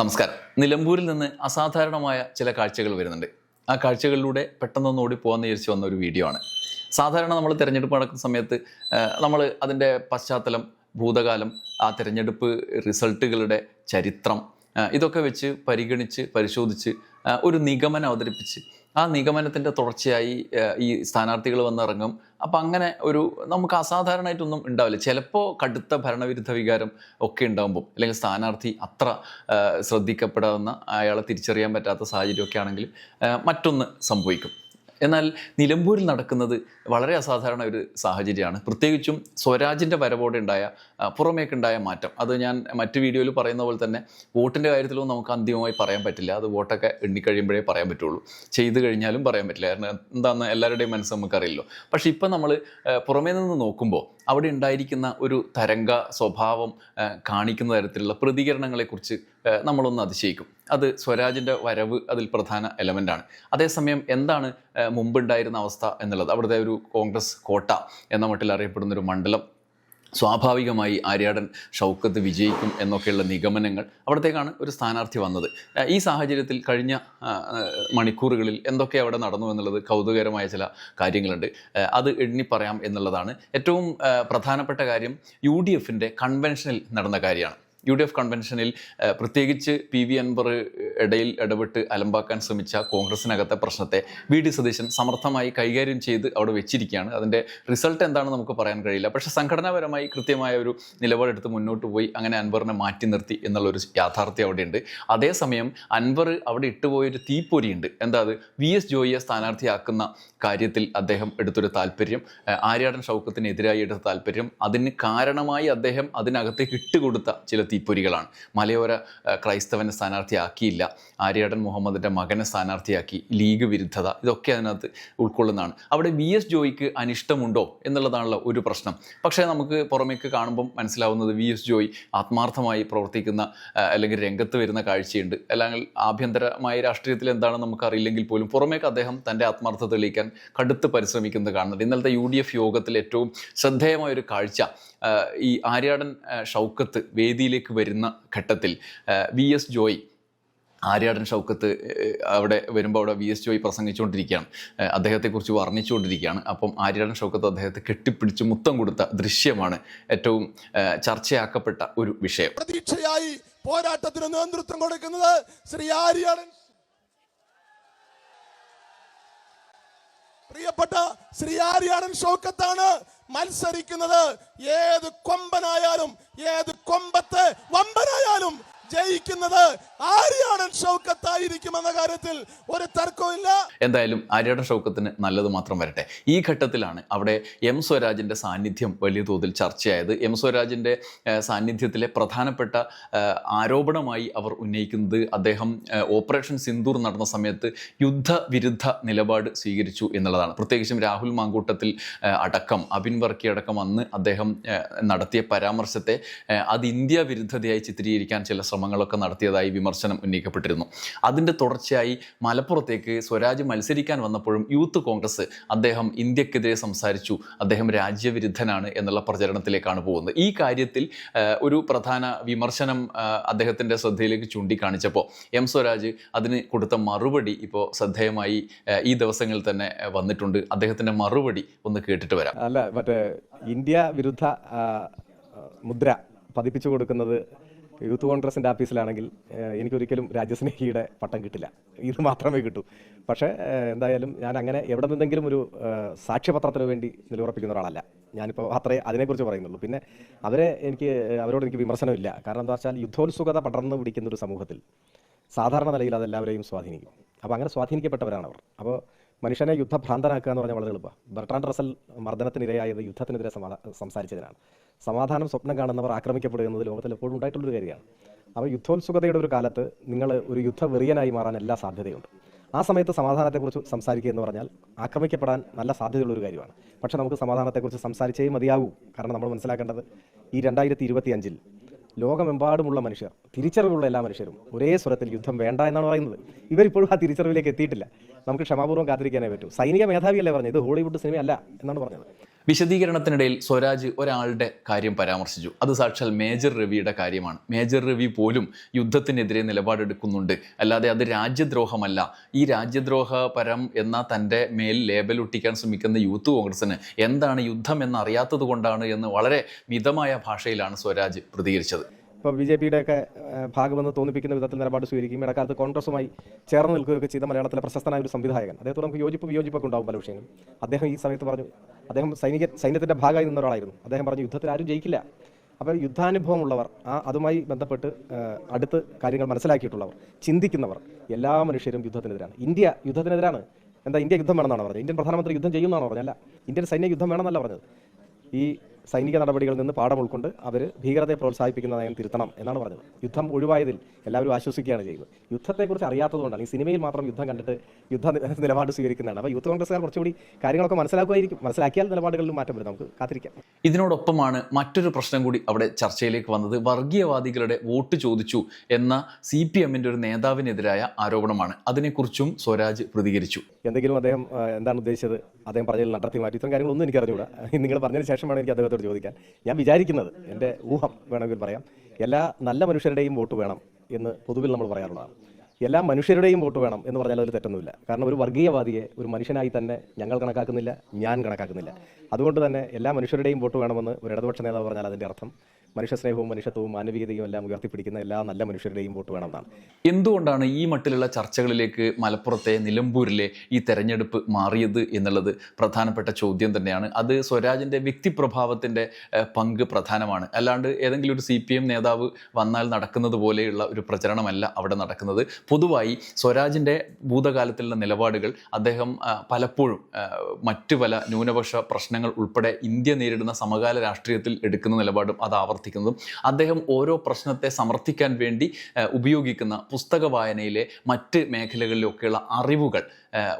നമസ്കാരം. നിലമ്പൂരിൽ നിന്ന് അസാധാരണമായ ചില കാഴ്ചകൾ വരുന്നുണ്ട്. ആ കാഴ്ചകളിലൂടെ പെട്ടെന്നൊന്ന് പോകാൻ വിചാരിച്ച് വന്ന ഒരു വീഡിയോ ആണ്. സാധാരണ നമ്മൾ തിരഞ്ഞെടുപ്പ് നടക്കുന്ന സമയത്ത് നമ്മൾ അതിന്റെ പശ്ചാത്തലം ഭൂതകാലം ആ തിരഞ്ഞെടുപ്പ് റിസൾട്ടുകളുടെ ചരിത്രം ഇതൊക്കെ വെച്ച് പരിഗണിച്ച് പരിശോധിച്ച് ഒരു നിഗമനം അവതരിപ്പിച്ച് ആ നിഗമനത്തിന്റെ തുടർച്ചയായി ഈ സ്ഥാനാർത്ഥികൾ വന്നിറങ്ങും. അപ്പം അങ്ങനെ ഒരു നമുക്ക് അസാധാരണമായിട്ടൊന്നും ഉണ്ടാവില്ല. ചിലപ്പോൾ കടുത്ത ഭരണവിരുദ്ധ വികാരം ഒക്കെ ഉണ്ടാകുമ്പോൾ അല്ലെങ്കിൽ സ്ഥാനാർത്ഥി അത്ര ശ്രദ്ധിക്കപ്പെടാവുന്ന അയാളെ തിരിച്ചറിയാൻ പറ്റാത്ത സാഹചര്യമൊക്കെ ആണെങ്കിൽ മറ്റൊന്ന് സംഭവിക്കും. എന്നാൽ നിലമ്പൂരിൽ നടക്കുന്നത് വളരെ അസാധാരണ ഒരു സാഹചര്യമാണ്. പ്രത്യേകിച്ചും സ്വരാജിന്റെ വരവോടെ ഉണ്ടായ പുറമേക്കുണ്ടായ മാറ്റം. അത് ഞാൻ മറ്റു വീഡിയോയിൽ പറയുന്ന പോലെ തന്നെ വോട്ടിന്റെ കാര്യത്തിലൊന്നും നമുക്ക് അന്തിമമായി പറയാൻ പറ്റില്ല. അത് വോട്ടൊക്കെ എണ്ണിക്കഴിയുമ്പോഴേ പറയാൻ പറ്റുള്ളൂ. ചെയ്ത് കഴിഞ്ഞാലും പറയാൻ പറ്റില്ല. കാരണം എന്താണെന്ന് എല്ലാവരുടെയും മനസ്സ് നമുക്കറിയില്ലോ. പക്ഷേ ഇപ്പം നമ്മൾ പുറമേ നിന്ന് നോക്കുമ്പോൾ അവിടെ ഉണ്ടായിരിക്കുന്ന ഒരു തരംഗ സ്വഭാവം കാണിക്കുന്ന തരത്തിലുള്ള പ്രതികരണങ്ങളെക്കുറിച്ച് നമ്മളൊന്ന് അതിശയിക്കും. അത് സ്വരാജിന്റെ വരവ് അതിൽ പ്രധാന എലമെന്റാണ് അതേസമയം എന്താണ് മുമ്പുണ്ടായിരുന്ന അവസ്ഥ എന്നുള്ളത്? അവിടുത്തെ ഒരു കോൺഗ്രസ് കോട്ട എന്ന മട്ടിൽ അറിയപ്പെടുന്ന ഒരു മണ്ഡലം സ്വാഭാവികമായി ആര്യാടൻ ഷൗക്കത്ത് വിജയിക്കും എന്നൊക്കെയുള്ള നിഗമനങ്ങൾ അവിടത്തേക്കാണ് ഒരു സ്ഥാനാർത്ഥി വന്നത്. ഈ സാഹചര്യത്തിൽ കഴിഞ്ഞ മണിക്കൂറുകളിൽ എന്തൊക്കെ അവിടെ നടന്നു എന്നുള്ളത് കൗതുകകരമായ ചില കാര്യങ്ങളുണ്ട്. അത് എണ്ണി പറയാം എന്നുള്ളതാണ്. ഏറ്റവും പ്രധാനപ്പെട്ട കാര്യം യു ഡി എഫിന്റെ കൺവെൻഷനിൽ നടന്ന കാര്യമാണ്. യു ഡി എഫ് കൺവെൻഷനിൽ പ്രത്യേകിച്ച് പി വി അൻവർ ഇടയിൽ ഇടപെട്ട് അലമ്പാക്കാൻ ശ്രമിച്ച കോൺഗ്രസിനകത്തെ പ്രശ്നത്തെ വി ഡി സതീശൻ സമർത്ഥമായി കൈകാര്യം ചെയ്ത് അവിടെ വെച്ചിരിക്കുകയാണ്. അതിന്റെ റിസൾട്ട് എന്താണെന്ന് നമുക്ക് പറയാൻ കഴിയില്ല. പക്ഷേ സംഘടനാപരമായി കൃത്യമായ ഒരു നിലപാടെടുത്ത് മുന്നോട്ട് പോയി അങ്ങനെ അൻവറിനെ മാറ്റി നിർത്തി എന്നുള്ളൊരു യാഥാർത്ഥ്യം അവിടെയുണ്ട്. അതേസമയം അൻവർ അവിടെ ഇട്ടുപോയൊരു തീപ്പൊരിയുണ്ട്. എന്താ അത്? വി എസ് ജോയിയെ സ്ഥാനാർത്ഥിയാക്കുന്ന കാര്യത്തിൽ അദ്ദേഹം എടുത്തൊരു താല്പര്യം ആര്യാടൻ ഷൗക്കത്തിനെതിരായി എടുത്ത താല്പര്യം അതിന് കാരണമായി അദ്ദേഹം അതിനകത്തേക്ക് ഇട്ടുകൊടുത്ത ചില തീപ്പൊരികളാണ്. മലയോര ക്രൈസ്തവനെ സ്ഥാനാർത്ഥിയാക്കിയില്ല. ആര്യാടൻ മുഹമ്മദിന്റെ മകനെ സ്ഥാനാർത്ഥിയാക്കി. ലീഗ് വിരുദ്ധത ഇതൊക്കെ അതിനകത്ത് ഉൾക്കൊള്ളുന്നതാണ്. അവിടെ വി എസ് ജോയിക്ക് അനിഷ്ടമുണ്ടോ എന്നുള്ളതാണല്ലോ ഒരു പ്രശ്നം. പക്ഷേ നമുക്ക് പുറമേക്ക് കാണുമ്പം മനസ്സിലാവുന്നത് വി എസ് ജോയി ആത്മാർത്ഥമായി പ്രവർത്തിക്കുന്ന അല്ലെങ്കിൽ രംഗത്ത് വരുന്ന കാഴ്ചയുണ്ട്. അല്ലെങ്കിൽ ആഭ്യന്തരമായ രാഷ്ട്രീയത്തിൽ എന്താണെന്ന് നമുക്കറിയില്ലെങ്കിൽ പോലും പുറമേക്ക് അദ്ദേഹം തന്റെ ആത്മാർത്ഥത തെളിയിക്കാൻ കടുത്ത് പരിശ്രമിക്കുന്നത് കാണുന്നത് ഇന്നലത്തെ യു യോഗത്തിൽ ഏറ്റവും ശ്രദ്ധേയമായ ഒരു കാഴ്ച ഈ ആര്യാടൻ ഷൗക്കത്ത് വേദിയിലേക്ക് വരുന്ന ഘട്ടത്തിൽ വി എസ് ജോയ് ആര്യാടൻ ഷൗക്കത്ത് അവിടെ വരുമ്പോൾ അവിടെ വി എസ് ജോയ് പ്രസംഗിച്ചുകൊണ്ടിരിക്കുകയാണ്. അദ്ദേഹത്തെക്കുറിച്ച് വർണിച്ചുകൊണ്ടിരിക്കുകയാണ്. അപ്പം ആര്യാടൻ ഷൗക്കത്ത് അദ്ദേഹത്തെ കെട്ടിപ്പിടിച്ച് മുത്തം കൊടുത്ത ദൃശ്യമാണ് ഏറ്റവും ചർച്ചയാക്കപ്പെട്ട ഒരു വിഷയം. പ്രതീക്ഷയായി പോരാട്ടത്തിന് നേതൃത്വം കൊടുക്കുന്നത് ശ്രീ ആര്യാടൻ. പ്രിയപ്പെട്ട ശ്രീ ആര്യാടൻ ഷൗക്കത്താണ്. മത്സരിക്കുന്നത് ഏത് കൊമ്പനായാലും ഏത് കൊമ്പത്ത് വമ്പനായാലും ജയിക്കുന്നത് ആര്യാടൻ ഷൗക്കത്തായിരിക്കും എന്ന കാര്യത്തിൽ ഒരു തർക്കവും എന്തായാലും ആര്യാടൻ ഷൗക്കത്തിന് നല്ലത് മാത്രം വരട്ടെ. ഈ ഘട്ടത്തിലാണ് അവിടെ എം സ്വരാജിന്റെ സാന്നിധ്യം വലിയ തോതിൽ ചർച്ചയായത്. എം സ്വരാജിന്റെ സാന്നിധ്യത്തിലെ പ്രധാനപ്പെട്ട ആരോപണമായി അവർ ഉന്നയിക്കുന്നത് അദ്ദേഹം ഓപ്പറേഷൻ സിന്ദൂർ നടന്ന സമയത്ത് യുദ്ധവിരുദ്ധ നിലപാട് സ്വീകരിച്ചു എന്നുള്ളതാണ്. പ്രത്യേകിച്ചും രാഹുൽ മാങ്കൂട്ടത്തിൽ അടക്കം അബിൻ വർക്കി അടക്കം അന്ന് അദ്ദേഹം നടത്തിയ പരാമർശത്തെ അത് ഇന്ത്യ വിരുദ്ധതയായി ചിത്രീകരിക്കാൻ ചില ശ്രമങ്ങളൊക്കെ നടത്തിയതായി വിമർശനം ഉന്നയിക്കപ്പെട്ടിരുന്നു. അതിന്റെ തുടർച്ചയായി മലപ്പുറത്തേക്ക് സ്വരാജ് മത്സരിക്കാൻ വന്നപ്പോഴും യൂത്ത് കോൺഗ്രസ് അദ്ദേഹം ഇന്ത്യക്കെതിരെ സംസാരിച്ചു. അദ്ദേഹം രാജ്യവിരുദ്ധനാണ് എന്നുള്ള പ്രചരണത്തിലേക്കാണ് പോകുന്നത്. ഈ കാര്യത്തിൽ ഒരു പ്രധാന വിമർശനം അദ്ദേഹത്തിന്റെ ശ്രദ്ധയിലേക്ക് ചൂണ്ടിക്കാണിച്ചപ്പോൾ എം സ്വരാജ് അതിന് കൊടുത്ത മറുപടി ഇപ്പോൾ ശ്രദ്ധേയമായി ഈ ദിവസങ്ങളിൽ തന്നെ വന്നിട്ടുണ്ട്. അദ്ദേഹത്തിന്റെ മറുപടി ഒന്ന് കേട്ടിട്ട് വരാം. അല്ല മറ്റേ ഇന്ത്യ വിരുദ്ധ മുദ്ര പതിപ്പിച്ചു കൊടുക്കുന്നത് യൂത്ത് കോൺഗ്രസിന്റെ ആഫീസിലാണെങ്കിൽ എനിക്കൊരിക്കലും രാജ്യസ്നേഹിയുടെ പട്ടം കിട്ടില്ല. ഇത് മാത്രമേ കിട്ടൂ. പക്ഷേ എന്തായാലും ഞാൻ അങ്ങനെ എവിടെ നിന്നെങ്കിലും ഒരു സാക്ഷ്യപത്രത്തിന് വേണ്ടി നിലയുറപ്പിക്കുന്ന ഒരാളല്ല. ഞാനിപ്പോൾ അത്രേ അതിനെക്കുറിച്ച് പറയുന്നുള്ളൂ. പിന്നെ അവരെ എനിക്ക് അവരോട് എനിക്ക് വിമർശനമില്ല. കാരണം എന്താ വെച്ചാൽ യുദ്ധോത്സുകത പടർന്നു പിടിക്കുന്ന ഒരു സമൂഹത്തിൽ സാധാരണ നിലയിൽ അതെല്ലാവരെയും സ്വാധീനിക്കും. അപ്പോൾ അങ്ങനെ സ്വാധീനിക്കപ്പെട്ടവരാണ് അവർ അപ്പോൾ മനുഷ്യനെ യുദ്ധഭ്രാന്തനാക്കുക എന്ന് പറഞ്ഞാൽ വളരെ എളുപ്പമാണ്. ബർട്രാൻ റസൽ മർദ്ദനത്തിനിരയായത് യുദ്ധത്തിനെതിരെ സമാ സംസാരിച്ചതിനാണ്. സമാധാനം സ്വപ്നം കാണുന്നവർ ആക്രമിക്കപ്പെടുക എന്നത് ലോകത്തിൽ എപ്പോഴും ഉണ്ടായിട്ടുള്ളൊരു കാര്യമാണ്. അപ്പോൾ യുദ്ധോത്സുകതയുടെ ഒരു കാലത്ത് നിങ്ങൾ ഒരു യുദ്ധവെറിയനായി മാറാൻ എല്ലാ സാധ്യതയുണ്ട്. ആ സമയത്ത് സമാധാനത്തെക്കുറിച്ച് സംസാരിക്കുക എന്ന് പറഞ്ഞാൽ ആക്രമിക്കപ്പെടാൻ നല്ല സാധ്യതയുള്ള ഒരു കാര്യമാണ്. പക്ഷേ നമുക്ക് സമാധാനത്തെക്കുറിച്ച് സംസാരിച്ചേ മതിയാകൂ. കാരണം നമ്മൾ മനസ്സിലാക്കേണ്ടത് ഈ രണ്ടായിരത്തി ഇരുപത്തി അഞ്ചിൽ ലോകമെമ്പാടുമുള്ള മനുഷ്യർ തിരിച്ചറിവുള്ള എല്ലാ മനുഷ്യരും. ഒരേ സ്വരത്തിൽ യുദ്ധം വേണ്ട എന്നാണ് പറയുന്നത്. ഇവരിപ്പോഴും ആ തിരിച്ചറിവിലേക്ക് എത്തിയിട്ടില്ല. നമുക്ക് ക്ഷമാപൂർവം കാത്തിരിക്കാനേ പറ്റൂ. സൈനിക മേധാവിയല്ലേ പറഞ്ഞത്? ഇത് ഹോളിവുഡ് സിനിമയല്ല എന്നാണ് പറഞ്ഞത്. വിശദീകരണത്തിനിടയിൽ സ്വരാജ് ഒരാളുടെ കാര്യം പരാമർശിച്ചു. അത് സാക്ഷാൽ മേജർ രവിയുടെ കാര്യമാണ്. മേജർ രവി പോലും യുദ്ധത്തിനെതിരെ നിലപാടെടുക്കുന്നുണ്ട്. അല്ലാതെ അത് രാജ്യദ്രോഹമല്ല. ഈ രാജ്യദ്രോഹ പരം എന്ന തന്റെ മേൽ ലേബൽ ഒട്ടിക്കാൻ ശ്രമിക്കുന്ന യൂത്ത് കോൺഗ്രസിന് എന്താണ് യുദ്ധം എന്നറിയാത്തത് കൊണ്ടാണ് എന്ന് വളരെ മിതമായ ഭാഷയിലാണ് സ്വരാജ് പ്രതികരിച്ചത്. ഇപ്പോൾ ബി ജെ പിയുടെ ഒക്കെ ഭാഗമെന്ന് തോന്നിപ്പിക്കുന്ന വിധത്തിൽ നിലപാട് സ്വീകരിക്കും ഇടക്കാലത്ത് കോൺഗ്രസുമായി ചേർന്ന് നിൽക്കുകയൊക്കെ ചെയ്ത മലയാളത്തിലെ പ്രശസ്തനായ ഒരു സംവിധായകൻ. അദ്ദേഹത്തോട് നമുക്ക് യോജിപ്പ് വിയോജിപ്പൊക്കെ ഉണ്ടാവും പല വിഷയങ്ങളും. അദ്ദേഹം ഈ സമയത്ത് പറഞ്ഞു അദ്ദേഹം സൈനിക സൈന്യത്തിന്റെ ഭാഗമായി നിന്ന ഒരാളായിരുന്നു അദ്ദേഹം പറഞ്ഞു യുദ്ധത്തിൽ ആരും ജയിക്കില്ല. അപ്പോൾ യുദ്ധാനുഭവമുള്ളവർ ആ അതുമായി ബന്ധപ്പെട്ട് അടുത്ത് കാര്യങ്ങൾ മനസ്സിലാക്കിയിട്ടുള്ളവർ ചിന്തിക്കുന്നവർ എല്ലാ മനുഷ്യരും യുദ്ധത്തിനെതിരാണ്. ഇന്ത്യ യുദ്ധത്തിനെതിരാണ്. എന്താ ഇന്ത്യ യുദ്ധം വേണമെന്നാണ് പറഞ്ഞത്? ഇന്ത്യൻ പ്രധാനമന്ത്രി യുദ്ധം ചെയ്യുമെന്നാണ് പറഞ്ഞത്? അല്ല ഇന്ത്യൻ സൈന്യ യുദ്ധം വേണമെന്നല്ല പറഞ്ഞത്. ഈ സൈനിക നടപടികളിൽ നിന്ന് പാഠം ഉൾക്കൊണ്ട് അവർ ഭീകരതയെ പ്രോത്സാഹിപ്പിക്കുന്ന നയം തിരുത്തണം എന്നാണ് പറഞ്ഞത്. യുദ്ധം ഒഴിവായതിൽ എല്ലാവരും ആശ്വസിക്കുകയാണ് ചെയ്യുന്നത്. യുദ്ധത്തെക്കുറിച്ച് അറിയാത്തതുകൊണ്ടാണ് ഈ സിനിമയിൽ മാത്രം യുദ്ധം കണ്ടിട്ട് യുദ്ധ നിലപാട് സ്വീകരിക്കുന്നതാണ്. അപ്പോൾ യൂത്ത് കോൺഗ്രസ്സുകാർ കുറച്ചുകൂടി കാര്യങ്ങളൊക്കെ മനസ്സിലാക്കുമായിരിക്കും. മനസ്സിലാക്കിയാൽ നിലപാടുകളിലും മാറ്റം വരും. നമുക്ക് കാത്തിരിക്കാം. ഇതിനോടൊപ്പമാണ് മറ്റൊരു പ്രശ്നം കൂടി അവിടെ ചർച്ചയിലേക്ക് വന്നത്. വർഗീയവാദികളുടെ വോട്ട് ചോദിച്ചു എന്ന സി പി എമ്മിന്റെ ഒരു നേതാവിനെതിരായ ആരോപണമാണ്. അതിനെക്കുറിച്ചും സ്വരാജ് പ്രതികരിച്ചു. എന്തെങ്കിലും അദ്ദേഹം എന്താണ് ഉദ്ദേശിച്ചത്? അദ്ദേഹം പറഞ്ഞതിൽ നടത്തി മാറ്റി ഇത്തരം കാര്യങ്ങളൊന്നും എനിക്ക് അറിഞ്ഞുകൂടാ നിങ്ങൾ പറഞ്ഞതിന് ശേഷമാണ് എനിക്ക് അദ്ദേഹത്തോട് ചോദിക്കാൻ. ഞാൻ വിചാരിക്കുന്നത് എന്റെ ഊഹം വേണമെങ്കിൽ പറയാം. എല്ലാ നല്ല മനുഷ്യരുടെയും വോട്ട് വേണം എന്ന് പൊതുവിൽ നമ്മൾ പറയാറുള്ളതാണ്. എല്ലാ മനുഷ്യരുടെയും വോട്ട് വേണം എന്ന് പറഞ്ഞാൽ അതിൽ തെറ്റൊന്നുമില്ല. കാരണം ഒരു വർഗീയവാദിയെ ഒരു മനുഷ്യനായി തന്നെ ഞങ്ങൾ കണക്കാക്കുന്നില്ല ഞാൻ കണക്കാക്കുന്നില്ല. അതുകൊണ്ട് തന്നെ എല്ലാ മനുഷ്യരുടെയും വോട്ട് വേണമെന്ന് ഒരു ഇടതുപക്ഷ നേതാവ് പറഞ്ഞാൽ അതിന്റെ അർത്ഥം മനുഷ്യ സ്നേഹവും മനുഷ്യത്വവും മാനവികതയും എല്ലാം ഉയർത്തിപ്പിടിക്കുന്ന എല്ലാ നല്ല മനുഷ്യരുടെയും വോട്ട് വേണമെന്നാണ്. എന്തുകൊണ്ടാണ് ഈ മട്ടിലുള്ള ചർച്ചകളിലേക്ക് മലപ്പുറത്തെ നിലമ്പൂരിലെ ഈ തെരഞ്ഞെടുപ്പ് മാറിയത് എന്നുള്ളത് പ്രധാനപ്പെട്ട ചോദ്യം തന്നെയാണ്. അത് സ്വരാജിന്റെ വ്യക്തിപ്രഭാവത്തിന്റെ പങ്ക് പ്രധാനമാണ്. അല്ലാണ്ട് ഏതെങ്കിലും ഒരു സി പി എം നേതാവ് വന്നാൽ നടക്കുന്നത് പോലെയുള്ള ഒരു പ്രചരണമല്ല അവിടെ നടക്കുന്നത്. പൊതുവായി സ്വരാജിന്റെ ഭൂതകാലത്തിലുള്ള നിലപാടുകൾ അദ്ദേഹം പലപ്പോഴും മറ്റു പല ന്യൂനപക്ഷ പ്രശ്നങ്ങൾ ഉൾപ്പെടെ ഇന്ത്യ നേരിടുന്ന സമകാല രാഷ്ട്രീയത്തിൽ എടുക്കുന്ന നിലപാടും അത് ആവർത്തിക്കുന്നതും അദ്ദേഹം ഓരോ പ്രശ്നത്തെ സമർത്ഥിക്കാൻ വേണ്ടി ഉപയോഗിക്കുന്ന പുസ്തക വായനയിലെ മറ്റ് മേഖലകളിലൊക്കെയുള്ള അറിവുകൾ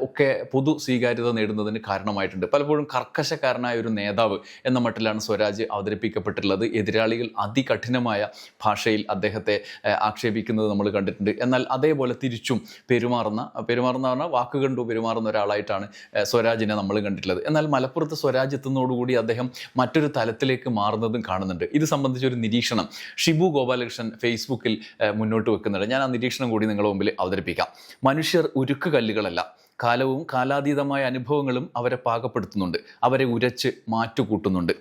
ഒക്കെ പൊതു സ്വീകാര്യത നേടുന്നതിന് കാരണമായിട്ടുണ്ട്. പലപ്പോഴും കർക്കശക്കാരനായ ഒരു നേതാവ് എന്ന മട്ടിലാണ് സ്വരാജ് അവതരിപ്പിക്കപ്പെട്ടിട്ടുള്ളത്. എതിരാളികൾ അതികഠിനമായ ഭാഷയിൽ അദ്ദേഹത്തെ ആക്ഷേപിക്കുന്നത് നമ്മൾ കണ്ടിട്ടുണ്ട്. എന്നാൽ അതേപോലെ തിരിച്ചും പെരുമാറുന്ന പെരുമാറുന്ന പറഞ്ഞാൽ വാക്ക് കണ്ടു പെരുമാറുന്ന ഒരാളായിട്ടാണ് സ്വരാജിനെ നമ്മൾ കണ്ടിട്ടുള്ളത്. എന്നാൽ മലപ്പുറത്ത് സ്വരാജ് എത്തുന്നതോടുകൂടി അദ്ദേഹം മറ്റൊരു തലത്തിലേക്ക് മാറുന്നതും കാണുന്നുണ്ട്. ഇത് സംബന്ധിച്ച ഒരു നിരീക്ഷണം ഷിബു ഗോപാലകൃഷ്ണൻ ഫേസ്ബുക്കിൽ മുന്നോട്ട് വെക്കുന്നുണ്ട്. ഞാൻ ആ നിരീക്ഷണം കൂടി നിങ്ങളുടെ മുമ്പിൽ അവതരിപ്പിക്കാം. മനുഷ്യർ ഉരുക്ക് കല്ലുകളല്ല കാലവും കാലാതീതമായ അനുഭവങ്ങളും അവരെ പാകപ്പെടുത്തുന്നുണ്ട്. അവരെ ഉരച്ച് മാറ്റുകൂട്ടുന്നുണ്ട്.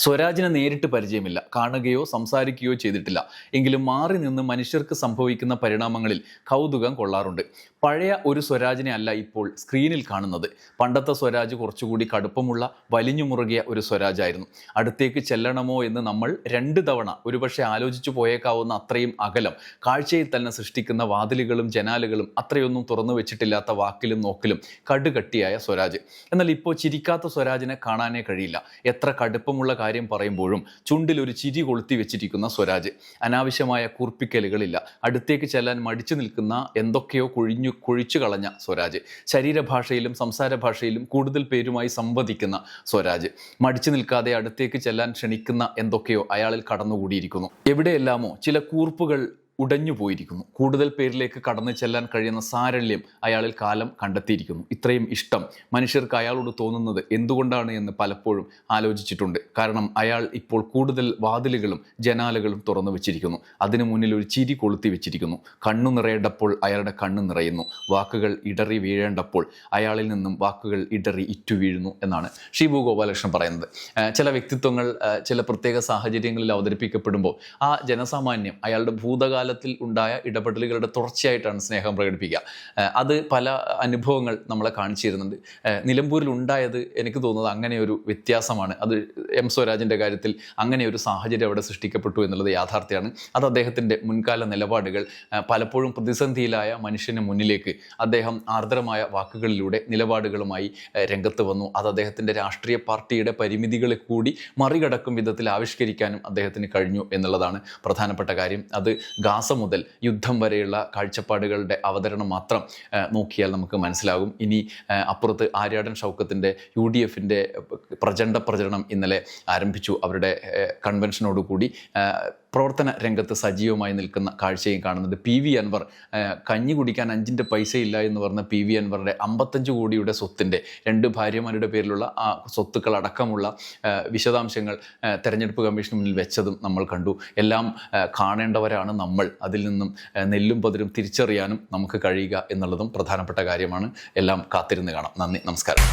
സ്വരാജിനെ നേരിട്ട് പരിചയമില്ല. കാണുകയോ സംസാരിക്കുകയോ ചെയ്തിട്ടില്ല. എങ്കിലും മാറി നിന്ന് മനുഷ്യർക്ക് സംഭവിക്കുന്ന പരിണാമങ്ങളിൽ കൗതുകം കൊള്ളാറുണ്ട്. പഴയ ഒരു സ്വരാജിനെ അല്ല ഇപ്പോൾ സ്ക്രീനിൽ കാണുന്നത്. പണ്ടത്തെ സ്വരാജ് കുറച്ചുകൂടി കടുപ്പമുള്ള വലിഞ്ഞു മുറുകിയ ഒരു സ്വരാജായിരുന്നു. അടുത്തേക്ക് ചെല്ലണമോ എന്ന് നമ്മൾ രണ്ട് തവണ ഒരുപക്ഷെ ആലോചിച്ചു പോയേക്കാവുന്ന അത്രയും അകലം കാഴ്ചയിൽ തന്നെ സൃഷ്ടിക്കുന്ന വാതിലുകളും ജനാലുകളും അത്രയൊന്നും തുറന്നു വെച്ചിട്ടില്ലാത്ത വാക്കിലും നോക്കിലും കടുകട്ടിയായ സ്വരാജ്. എന്നാൽ ഇപ്പോൾ ചിരിക്കാത്ത സ്വരാജിനെ കാണാനേ കഴിയില്ല. എത്ര കടുപ്പമുള്ള കാര്യം പറയുമ്പോഴും ചുണ്ടിൽ ഒരു ചിരി കൊളുത്തി വെച്ചിരിക്കുന്ന സ്വരാജ്. അനാവശ്യമായ കുർപ്പിക്കലുകളില്ല. അടുത്തേക്ക് ചെല്ലാൻ മടിച്ചു നിൽക്കുന്ന എന്തൊക്കെയോ കൊഴിഞ്ഞു കൊഴിച്ചു കളഞ്ഞ സ്വരാജ്. ശരീരഭാഷയിലും സംസാര ഭാഷയിലും കൂടുതൽ പേരുമായി സംവദിക്കുന്ന സ്വരാജ്. മടിച്ചു നിൽക്കാതെ അടുത്തേക്ക് ചെല്ലാൻ ക്ഷണിക്കുന്ന എന്തൊക്കെയോ അയാളിൽ കടന്നുകൂടിയിരിക്കുന്നു. എവിടെയെല്ലാമോ ചില കൂർപ്പുകൾ ഉടഞ്ഞു പോയിരിക്കുന്നു. കൂടുതൽ പേരിലേക്ക് കടന്നു ചെല്ലാൻ കഴിയുന്ന സാരല്യം അയാളിൽ കാലം കണ്ടെത്തിയിരിക്കുന്നു. ഇത്രയും ഇഷ്ടം മനുഷ്യർക്ക് അയാളോട് തോന്നുന്നത് എന്തുകൊണ്ടാണ് എന്ന് പലപ്പോഴും ആലോചിച്ചിട്ടുണ്ട്. കാരണം അയാൾ ഇപ്പോൾ കൂടുതൽ വാതിലുകളും ജനാലകളും തുറന്നു വെച്ചിരിക്കുന്നു. അതിനു മുന്നിൽ ഒരു ചിരി കൊളുത്തി വെച്ചിരിക്കുന്നു. കണ്ണു നിറയേണ്ടപ്പോൾ അയാളുടെ കണ്ണ് നിറയുന്നു. വാക്കുകൾ ഇടറി വീഴേണ്ടപ്പോൾ അയാളിൽ നിന്നും വാക്കുകൾ ഇടറി ഇറ്റു വീഴുന്നു എന്നാണ് ഷിബു ഗോപാലകൃഷ്ണൻ പറയുന്നത്. ചില വ്യക്തിത്വങ്ങൾ ചില പ്രത്യേക സാഹചര്യങ്ങളിൽ അവതരിപ്പിക്കപ്പെടുമ്പോൾ ആ ജനസാമാന്യം അയാളുടെ ഭൂതകാലത്തിൽ ഉണ്ടായ ഇടപെടലുകളുടെ തുടർച്ചയായിട്ടാണ് സ്നേഹം പ്രകടിപ്പിക്കുക. അത് പല അനുഭവങ്ങൾ നമ്മളെ കാണിച്ചു തരുന്നുണ്ട് നിലമ്പൂരിൽ ഉണ്ടായത് എനിക്ക് തോന്നുന്നത് അങ്ങനെ ഒരു വ്യത്യാസമാണ്. അത് എം സ്വരാജിന്റെ കാര്യത്തിൽ അങ്ങനെ ഒരു സാഹചര്യം അവിടെ സൃഷ്ടിക്കപ്പെട്ടു എന്നുള്ളത് യാഥാർത്ഥ്യമാണ്. അത് അദ്ദേഹത്തിന്റെ മുൻകാല നിലപാടുകൾ പലപ്പോഴും പ്രതിസന്ധിയിലായ മനുഷ്യന് മുന്നിലേക്ക് അദ്ദേഹം ആർദ്രമായ വാക്കുകളിലൂടെ നിലപാടുകളുമായി രംഗത്ത് വന്നു. അത് അദ്ദേഹത്തിന്റെ രാഷ്ട്രീയ പാർട്ടിയുടെ പരിമിതികളെ കൂടി മറികടക്കും വിധത്തിൽ ആവിഷ്കരിക്കാനും അദ്ദേഹത്തിന് കഴിഞ്ഞു എന്നുള്ളതാണ് പ്രധാനപ്പെട്ട കാര്യം. അത് ഗാസ മുതൽ യുദ്ധം വരെയുള്ള കാഴ്ചപ്പാടുകളുടെ അവതരണം മാത്രം നോക്കിയാൽ നമുക്ക് മനസ്സിലാകും. ഇനി അപ്പുറത്ത് ആര്യാടൻ ഷൗക്കത്തിന്റെ യു ഡി എഫിന്റെ പ്രചണ്ഡ പ്രചരണം ഇന്നലെ ആരംഭിച്ചു. അവരുടെ കൺവെൻഷനോടുകൂടി പ്രവർത്തന രംഗത്ത് സജീവമായി നിൽക്കുന്ന കാഴ്ചയും കാണുന്നത് പി വി അൻവർ കഞ്ഞി കുടിക്കാൻ അഞ്ചിന്റെ പൈസ ഇല്ല എന്ന് പറഞ്ഞ പി വി അൻവറുടെ അമ്പത്തഞ്ച് കോടിയുടെ സ്വത്തിന്റെ രണ്ട് ഭാര്യമാരുടെ പേരിലുള്ള ആ സ്വത്തുക്കൾ അടക്കമുള്ള വിശദാംശങ്ങൾ തെരഞ്ഞെടുപ്പ് കമ്മീഷന് മുന്നിൽ വെച്ചതും നമ്മൾ കണ്ടു. എല്ലാം കാണേണ്ടവരാണ് നമ്മൾ. അതിൽ നിന്നും നെല്ലും പതിരും തിരിച്ചറിയാനും നമുക്ക് കഴിയുക എന്നുള്ളതും പ്രധാനപ്പെട്ട കാര്യമാണ്. എല്ലാം കാത്തിരുന്ന് കാണാം. നന്ദി നമസ്കാരം.